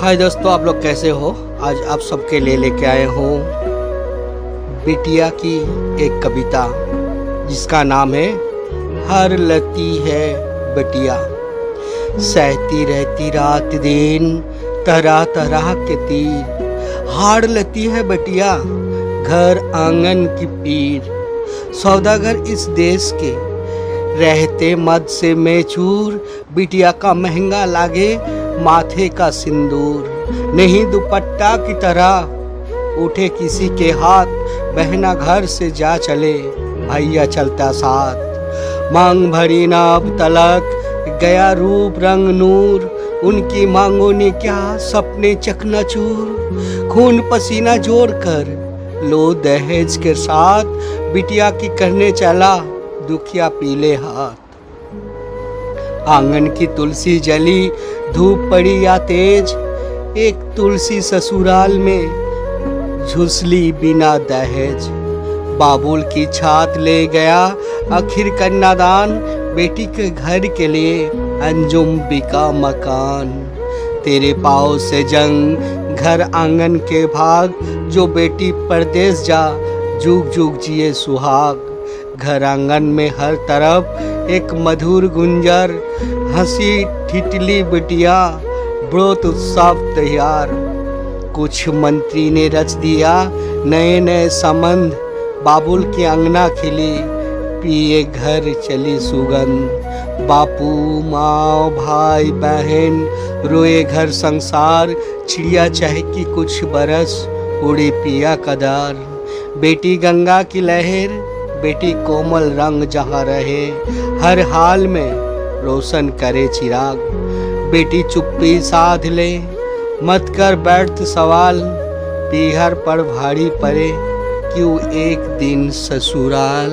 हाय दोस्तों, आप लोग कैसे हो? आज आप सबके लिए लेके आए हूँ बिटिया की एक कविता, जिसका नाम है, हर लती है बिटिया। सहती रहती रात दिन तरह तरह के तीर। हार लती है बटिया, घर आँगन की पीर। सौदागर इस देश के रहते मद से मेचूर, बिटिया का महँगा लागे माथे का सिंदूर, नहीं दुपट्टा की तरह। उठे किसी के हाथ, बहना घर से जा चले, भैया चलता साथ। मांग भरी ना अब तलक, गया रूप रंग नूर। उनकी मांगों ने क्या सपने चकनाचूर? खून पसीना जोड़ कर लो दहेज के साथ, बिटिया की करने चला, दुखिया पीले हाथ। आँगन की तुलसी जली, धूप पड़ी या तेज, एक तुलसी ससुराल में झुसली बिना दहेज। बाबुल की छात ले गया आखिर कन्यादान, बेटी के घर के लिए अंजुम बिका मकान। तेरे पाँव से जंग, घर आँगन के भाग, जो बेटी परदेश जा जुग जुग जिए सुहाग। घर आँगन में हर तरफ़ एक मधुर गुंजर, हँसी ठिठली बिटिया, ब्रोत उत्सव तैयार। कुछ मंत्री ने रच दिया नए नए संबंध, बाबुल की अंगना खिली, पिए घर चली सुगंध। बापू माँ भाई, बहन, रोए घर संसार, चिड़िया चहकी कुछ बरस, उड़े पिया कदार। बेटी गंगा की लहर बेटी कोमल रंग जहाँ रहे, हर हाल में रोशन करे चिराग। बेटी चुप्पी साध ले, मत कर बैठ सवाल, पीहर पर भारी पड़े क्यों एक दिन ससुराल?